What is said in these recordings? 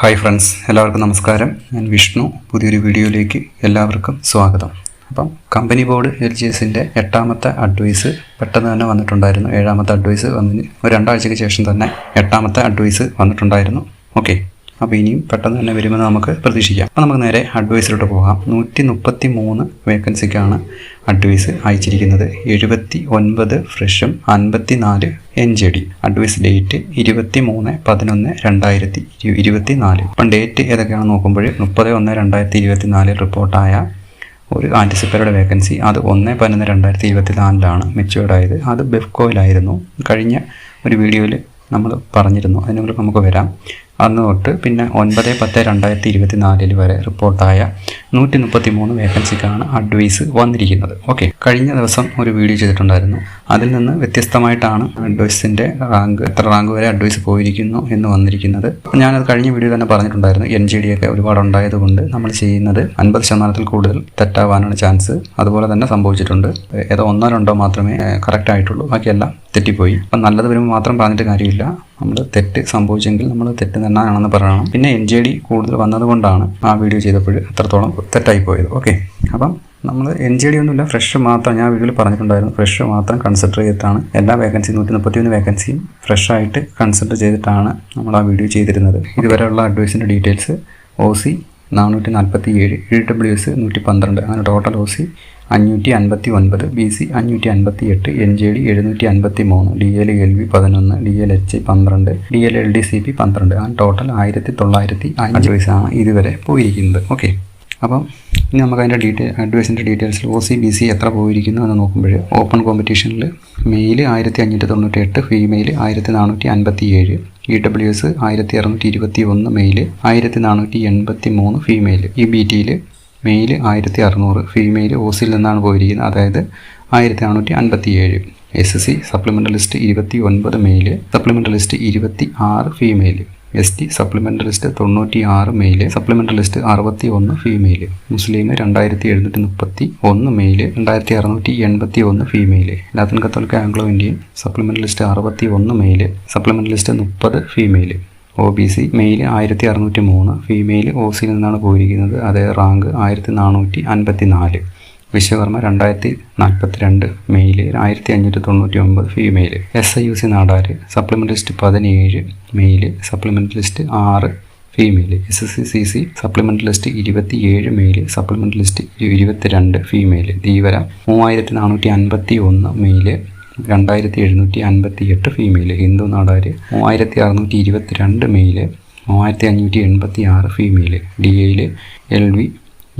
Hi friends എല്ലാവർക്കും നമസ്കാരം. ഞാൻ വിഷ്ണു. പുതിയൊരു വീഡിയോയിലേക്ക് എല്ലാവർക്കും സ്വാഗതം. അപ്പം കമ്പനി ബോർഡ് എൽ ജി എസിന്റെ എട്ടാമത്തെ അഡ്വൈസ് പെട്ടെന്ന് തന്നെ വന്നിട്ടുണ്ടായിരുന്നു. ഏഴാമത്തെ അഡ്വൈസ് വന്നതിന് ഒരു രണ്ടാഴ്ചയ്ക്ക് ശേഷം തന്നെ എട്ടാമത്തെ അഡ്വൈസ് വന്നിട്ടുണ്ടായിരുന്നു. ഓക്കെ അപ്പോൾ ഇനിയും പെട്ടെന്ന് തന്നെ വരുമെന്ന് നമുക്ക് പ്രതീക്ഷിക്കാം. അപ്പോൾ നമുക്ക് നേരെ അഡ്വൈസിലോട്ട് പോകാം. നൂറ്റി മുപ്പത്തി മൂന്ന് വേക്കൻസിക്കാണ് അഡ്വൈസ് അയച്ചിരിക്കുന്നത്. എഴുപത്തി ഒൻപത് ഫ്രഷും അൻപത്തി നാല് N J D. Advice date ഇരുപത്തി മൂന്ന് പതിനൊന്ന് രണ്ടായിരത്തി ഇരുപത്തി നാല് അപ്പം ഡേറ്റ് ഏതൊക്കെയാണെന്ന് നോക്കുമ്പോൾ മുപ്പത് ഒന്ന് രണ്ടായിരത്തി ഇരുപത്തി നാലിൽ റിപ്പോർട്ടായ ഒരു ആന്റിസിപ്പേറ്റഡ് വേക്കൻസി അത് ഒന്ന് പതിനൊന്ന് രണ്ടായിരത്തി ഇരുപത്തി നാലിലാണ് മെച്ചുവേർഡ് ആയത്. അത് ബെഫ്കോയിലായിരുന്നു കഴിഞ്ഞ ഒരു വീഡിയോയിൽ നമ്മൾ പറഞ്ഞിരുന്നു. അതിനുള്ളിൽ നമുക്ക് വരാം. അന്ന് തൊട്ട് പിന്നെ ഒൻപത് പത്ത് രണ്ടായിരത്തി ഇരുപത്തി നാലിൽ വരെ റിപ്പോർട്ടായ നൂറ്റി മുപ്പത്തി മൂന്ന് വേക്കൻസിക്കാണ് അഡ്വൈസ് വന്നിരിക്കുന്നത്. ഓക്കെ. കഴിഞ്ഞ ദിവസം ഒരു വീഡിയോ ചെയ്തിട്ടുണ്ടായിരുന്നു. അതിൽ നിന്ന് വ്യത്യസ്തമായിട്ടാണ് അഡ്വൈസിന്റെ റാങ്ക് എത്ര റാങ്ക് വരെ അഡ്വൈസ് പോയിരിക്കുന്നു എന്ന് വന്നിരിക്കുന്നത്. ഞാനത് കഴിഞ്ഞ വീഡിയോ തന്നെ പറഞ്ഞിട്ടുണ്ടായിരുന്നു. എൻ ജി ഡി ഒക്കെ ഒരുപാട് ഉണ്ടായതുകൊണ്ട് നമ്മൾ ചെയ്യുന്നത് അൻപത് ശതമാനത്തിൽ കൂടുതൽ തെറ്റാവാനാണ് ചാൻസ്. അതുപോലെ തന്നെ സംഭവിച്ചിട്ടുണ്ട്. ഏതോ ഒന്നോ രണ്ടോ മാത്രമേ കറക്റ്റ് ആയിട്ടുള്ളൂ ബാക്കിയെല്ലാം തെറ്റിപ്പോയി. അപ്പം നല്ലത് വരുമ്പോൾ മാത്രം പറഞ്ഞിട്ട് കാര്യമില്ല. നമ്മൾ തെറ്റ് സംഭവിച്ചെങ്കിൽ നമ്മൾ തെറ്റ് തന്നെയാണെന്ന് പറയണം. പിന്നെ എൻ ജെ ഡി കൂടുതൽ വന്നതുകൊണ്ടാണ് ആ വീഡിയോ ചെയ്തപ്പോൾ അത്രത്തോളം തെറ്റായി പോയത്. ഓക്കെ അപ്പം നമ്മൾ എൻ ജി ഡി ഒന്നുമില്ല ഫ്രഷ് മാത്രം ഞാൻ വീഡിയോയിൽ പറഞ്ഞിട്ടുണ്ടായിരുന്നു. ഫ്രഷ് മാത്രം കൺസിഡർ ചെയ്തിട്ടാണ്. എല്ലാ വേക്കൻസി നൂറ്റി മുപ്പത്തി ഒന്ന് വേക്കൻസിയും ഫ്രഷായിട്ട് കൺസിഡർ ചെയ്തിട്ടാണ് നമ്മൾ ആ വീഡിയോ ചെയ്തിരുന്നത്. ഇതുവരെയുള്ള അഡ്വൈസിന്റെ ഡീറ്റെയിൽസ് ഒ സി നാനൂറ്റി നാൽപ്പത്തി ഏഴ് ഇ ഡബ്ല്യു എസ് നൂറ്റി പന്ത്രണ്ട് അങ്ങനെ ടോട്ടൽ ഒ സി അഞ്ഞൂറ്റി അൻപത്തി ഒൻപത് ബി സി അഞ്ഞൂറ്റി അൻപത്തി എട്ട് എൻ ജെ ഡി എഴുന്നൂറ്റി അൻപത്തി മൂന്ന് ഡി എൽ എൽ വി പതിനൊന്ന് ഡി എൽ എച്ച് പന്ത്രണ്ട് D L L D C P പന്ത്രണ്ട് അങ്ങനെ ടോട്ടൽ ആയിരത്തി തൊള്ളായിരത്തി അഞ്ച് വയസ്സാണ് ഇതുവരെ പോയിരിക്കുന്നത്. ഓക്കെ അപ്പം ഇനി നമുക്ക് അതിന്റെ ഡീറ്റെയിൽ അഡ്വൈസിന്റെ ഡീറ്റെയിൽസിൽ ഒ സി ബി സി എത്ര പോയിരിക്കുന്നു എന്ന് നോക്കുമ്പോൾ ഓപ്പൺ കോമ്പറ്റീഷനിൽ മെയിൽ ആയിരത്തി അഞ്ഞൂറ്റി തൊണ്ണൂറ്റി എട്ട് ഫീമെയിൽ ആയിരത്തി നാനൂറ്റി അൻപത്തി ഏഴ് ഇ ഡബ്ല്യു എസ് ആയിരത്തി അറുന്നൂറ്റി ഇരുപത്തി ഒന്ന് മെയിൽ ആയിരത്തി നാനൂറ്റി എൺപത്തി മൂന്ന് ഫീമെയിൽ ഇ ബി ടിയിൽ മെയിൽ ആയിരത്തി അറുന്നൂറ് ഫീമെയിൽ ഒ സിയിൽ നിന്നാണ് പോയിരിക്കുന്നത് അതായത് ആയിരത്തി നാനൂറ്റി അൻപത്തി ഏഴ് എസ് സി സപ്ലിമെന്റൽ ലിസ്റ്റ് ഇരുപത്തി ഒൻപത് മെയിൽ സപ്ലിമെന്റൽ ലിസ്റ്റ് ഇരുപത്തി ആറ് female S T supplement list തൊണ്ണൂറ്റി ആറ് മെയിൽ സപ്ലിമെന്റ് ലിസ്റ്റ് അറുപത്തി ഒന്ന് ഫീമെയിൽ മുസ്ലിം രണ്ടായിരത്തി എഴുന്നൂറ്റി മുപ്പത്തി ഒന്ന് മെയിൽ രണ്ടായിരത്തി അറുന്നൂറ്റി എൺപത്തി ഒന്ന് ഫീമെയിൽ ലാത്തിൻ കത്തോലിക്ക ആംഗ്ലോ ഇന്ത്യൻ സപ്ലിമെന്റ് ലിസ്റ്റ് അറുപത്തി ഒന്ന് മെയിൽ സപ്ലിമെന്റ് ലിസ്റ്റ് മുപ്പത് female O B C male ആയിരത്തി അറുന്നൂറ്റി മൂന്ന് ഫീമെയിൽ ഒ സിയിൽ നിന്നാണ് പോയിരിക്കുന്നത്. അതേ റാങ്ക് ആയിരത്തി നാനൂറ്റി അൻപത്തി നാല് വിശ്വകർമ്മ രണ്ടായിരത്തി നാൽപ്പത്തി രണ്ട് മെയിൽ ആയിരത്തി അഞ്ഞൂറ്റി തൊണ്ണൂറ്റി ഒമ്പത് female S I U C Nadar supplement list പതിനേഴ് മെയിൽ സപ്ലിമെന്റ് ലിസ്റ്റ് ആറ് female S S C C C supplement list ഇരുപത്തി ഏഴ് മെയിൽ സപ്ലിമെന്റ് ലിസ്റ്റ് ഇരുപത്തിരണ്ട് ഫീമെയിൽ ധീവര മൂവായിരത്തി നാനൂറ്റി അൻപത്തി ഒന്ന് മെയിൽ രണ്ടായിരത്തി എഴുന്നൂറ്റി അൻപത്തി എട്ട് ഫീമെയിൽ ഹിന്ദു നാടാർ മൂവായിരത്തി അറുന്നൂറ്റി ഇരുപത്തി രണ്ട് മെയിൽ മൂവായിരത്തി അഞ്ഞൂറ്റി എൺപത്തി ആറ് ഫീമെയിൽ ഡി എയിൽ എൽ വി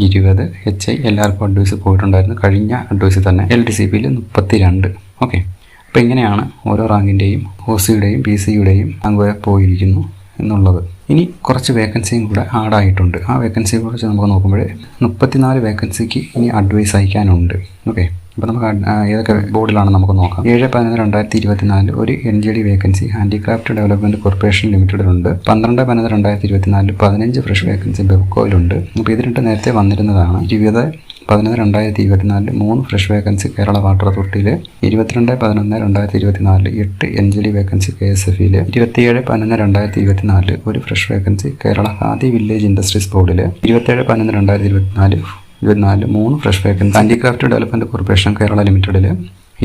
ഇരുപത് എച്ച് ഐ എല്ലാവർക്കും അഡ്വൈസ് പോയിട്ടുണ്ടായിരുന്നു. കഴിഞ്ഞ അഡ്വൈസ് തന്നെ എൽ ഡി സി പിയിൽ മുപ്പത്തി രണ്ട് ഓക്കെ അപ്പോൾ ഇങ്ങനെയാണ് ഓരോ റാങ്കിന്റെയും ഒ സിയുടെയും പി സിയുടെയും അങ്ങ് വരെ പോയിരിക്കുന്നു എന്നുള്ളത്. ഇനി കുറച്ച് വേക്കൻസിയും കൂടെ ആഡായിട്ടുണ്ട് ആ വേക്കൻസിയെ കുറിച്ച് നമുക്ക് നോക്കുമ്പോൾ മുപ്പത്തിനാല് വേക്കൻസിക്ക് ഇനി അഡ്വൈസ് അയക്കാനുണ്ട്. ഓക്കെ അപ്പോൾ നമുക്ക് ഏതൊക്കെ ബോർഡിലാണ് നമുക്ക് നോക്കാം? ഏഴ് പതിനൊന്ന് രണ്ടായിരത്തി ഇരുപത്തിനാലിൽ ഒരു N G D vacancy handicraft development corporation ലിമിറ്റഡിലുണ്ട്. പന്ത്രണ്ട് പതിനൊന്ന് രണ്ടായിരത്തി ഇരുപത്തിനാലിൽ പതിനഞ്ച് ഫ്രഷ് വേക്കൻസി ബെവ്കോയിലുണ്ട്. അപ്പോൾ ഇത് രണ്ട് നേരത്തെ വന്നിരുന്നതാണ് ഇരുപത് പതിനൊന്ന് രണ്ടായിരത്തി ഇരുപത്തിനാലിൽ മൂന്ന് ഫ്രഷ് വേക്കൻസി കേരള വാട്ടർ അതോറിറ്റിയിൽ ഇരുപത്തിരണ്ട് പതിനൊന്ന് രണ്ടായിരത്തി ഇരുപത്തിനാലിൽ എട്ട് ഡി വേക്കൻസി കെ എസ് എഫിൽ ഇരുപത്തിയേഴ് പതിനൊന്ന് രണ്ടായിരത്തി ഇരുപത്തിനാലിൽ ഒരു fresh vacancy Kerala Khadi village industries ബോർഡിൽ ഇരുപത്തേഴ് പതിനൊന്ന് രണ്ടായിരത്തി ഇരുപത്തിനാല് ഇരുപത്തിനാല് മൂന്ന് fresh vacancy. Handicraft development corporation Kerala ലിമിറ്റഡിൽ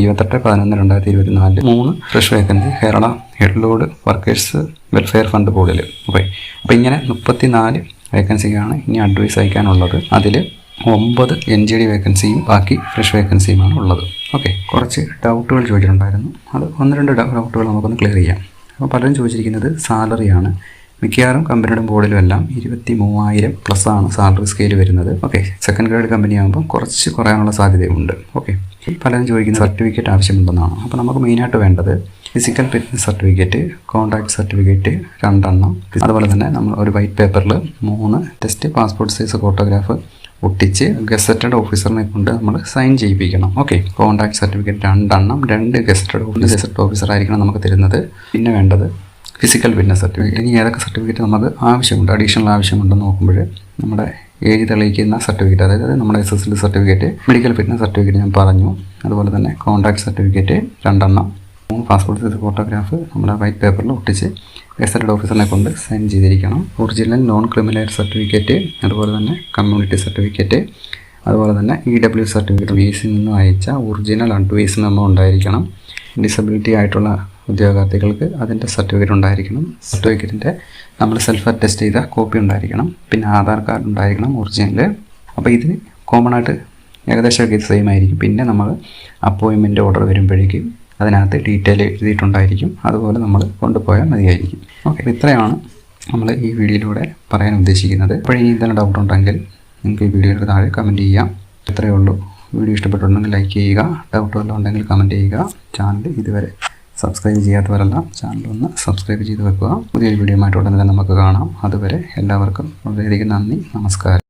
ഇരുപത്തെട്ട് പതിനൊന്ന് രണ്ടായിരത്തി ഇരുപത്തിനാല് മൂന്ന് fresh vacancy Kerala headload workers welfare fund ബോർഡിൽ ഓക്കെ അപ്പോൾ ഇങ്ങനെ മുപ്പത്തിനാല് വേക്കൻസിക്കാണ് ഇനി അഡ്വൈസ് അയക്കാനുള്ളത്. അതിൽ ഒമ്പത് എൻ ജി ഡി വേക്കൻസിയും ബാക്കി ഫ്രഷ് വേക്കൻസിയുമാണ് ഉള്ളത്. ഓക്കെ കുറച്ച് ഡൗട്ടുകൾ ചോദിച്ചിട്ടുണ്ടായിരുന്നു. അത് ഒന്ന് രണ്ട് ഡൗട്ടുകൾ നമുക്കൊന്ന് ക്ലിയർ ചെയ്യാം. അപ്പോൾ പലരും ചോദിച്ചിരിക്കുന്നത് സാലറിയാണ് മിക്കവാറും കമ്പനിയുടെ ബോർഡിലും എല്ലാം ഇരുപത്തി മൂവായിരം പ്ലസ് ആണ് സാലറി സ്കെയിൽ വരുന്നത്. ഓക്കെ സെക്കൻഡ് ഗ്രേഡ് കമ്പനി ആകുമ്പോൾ കുറച്ച് കുറയാനുള്ള സാധ്യതയുണ്ട്. ഓക്കെ പലരും ചോദിക്കുന്ന സർട്ടിഫിക്കറ്റ് ആവശ്യമുണ്ടെന്നാണ്. അപ്പോൾ നമുക്ക് മെയിനായിട്ട് വേണ്ടത് physical fitness certificate contract certificate രണ്ടെണ്ണം. അതുപോലെ തന്നെ നമ്മൾ ഒരു വൈറ്റ് പേപ്പറിൽ മൂന്ന് ടെസ്റ്റ് പാസ്പോർട്ട് സൈസ് ഫോട്ടോഗ്രാഫ് ഒട്ടിച്ച് ഗസറ്റഡ് ഓഫീസറിനെ കൊണ്ട് നമ്മൾ സൈൻ ചെയ്യിപ്പിക്കണം. ഓക്കെ കോൺടാക്ട് സർട്ടിഫിക്കറ്റ് രണ്ടെണ്ണം രണ്ട് ഗസറ്റഡ് ഗസറ്റഡ് ഓഫീസർ ആയിരിക്കണം നമുക്ക് തരുന്നത്. പിന്നെ വേണ്ടത് ഫിസിക്കൽ ഫിറ്റ്നസ് സർട്ടിഫിക്കറ്റ് ഇനി ഏതൊക്കെ സർട്ടിഫിക്കറ്റ് നമുക്ക് ആവശ്യമുണ്ട്? അഡീഷണൽ ആവശ്യമുണ്ടെന്ന് നോക്കുമ്പോൾ നമ്മുടെ ഏജ് തെളിയിക്കുന്ന സർട്ടിഫിക്കറ്റ് അതായത് നമ്മുടെ S S L certificate medical fitness certificate ഞാൻ പറഞ്ഞു. അതുപോലെ തന്നെ കോൺട്രാക്ട് സർട്ടിഫിക്കറ്റ് രണ്ടെണ്ണം. മൂന്ന് പാസ്പോർട്ട് സൈസ് ഫോട്ടോഗ്രാഫ് നമ്മുടെ വൈറ്റ് പേപ്പറിൽ ഒട്ടിച്ച് ഗസറ്റഡ് ഓഫീസറിനെ കൊണ്ട് സൈൻ ചെയ്തിരിക്കണം. ഒറിജിനൽ നോൺ ക്രിമിനൽ സർട്ടിഫിക്കറ്റ് അതുപോലെ തന്നെ കമ്മ്യൂണിറ്റി സർട്ടിഫിക്കറ്റ് അതുപോലെ തന്നെ ഇ ഡബ്ല്യു സർട്ടിഫിക്കറ്റ് വീസിൽ നിന്നും അയച്ച ഒറിജിനൽ അഡ്വൈസ് നമ്മൾ ഉണ്ടായിരിക്കണം. ഡിസബിലിറ്റി ആയിട്ടുള്ള ഉദ്യോഗാർത്ഥികൾക്ക് അതിന്റെ സർട്ടിഫിക്കറ്റ് ഉണ്ടായിരിക്കണം. സർട്ടിഫിക്കറ്റിന്റെ നമ്മൾ സെൽഫ് അറ്റസ്റ്റ് ചെയ്ത കോപ്പി ഉണ്ടായിരിക്കണം. പിന്നെ ആധാർ കാർഡ് ഉണ്ടായിരിക്കണം ഒറിജിനൽ അപ്പോൾ ഇത് കോമൺ ആയിട്ട് ഏകദേശമൊക്കെ ഇത് സെയിം ആയിരിക്കും. പിന്നെ നമ്മൾ അപ്പോയിൻമെന്റ് ഓർഡർ വരുമ്പോഴേക്കും അതിനകത്ത് ഡീറ്റെയിൽ എഴുതിയിട്ടുണ്ടായിരിക്കും. അതുപോലെ നമ്മൾ കൊണ്ടുപോയാൽ മതിയായിരിക്കും. ഓക്കെ ഇത്രയാണ് നമ്മൾ ഈ വീഡിയോയിലൂടെ പറയാൻ ഉദ്ദേശിക്കുന്നത്. അപ്പോൾ ഇനി എന്തെങ്കിലും ഡൗട്ട് ഉണ്ടെങ്കിൽ നിങ്ങൾക്ക് ഈ വീഡിയോയുടെ താഴെ കമന്റ് ചെയ്യാം. ഇത്രയേ ഉള്ളൂ. വീഡിയോ ഇഷ്ടപ്പെട്ടുണ്ടെങ്കിൽ ലൈക്ക് ചെയ്യുക. ഡൗട്ട് വല്ലതും ഉണ്ടെങ്കിൽ കമന്റ് ചെയ്യുക. ചാനൽ ഇതുവരെ സബ്സ്ക്രൈബ് ചെയ്യാത്തവരെല്ലാം ചാനൽ ഒന്ന് സബ്സ്ക്രൈബ് ചെയ്ത് വെക്കുക. പുതിയൊരു വീഡിയോ ആയിട്ട് ഉടനെ തന്നെ നമുക്ക് കാണാം. അതുവരെ എല്ലാവർക്കും വളരെയധികം നന്ദി നമസ്കാരം.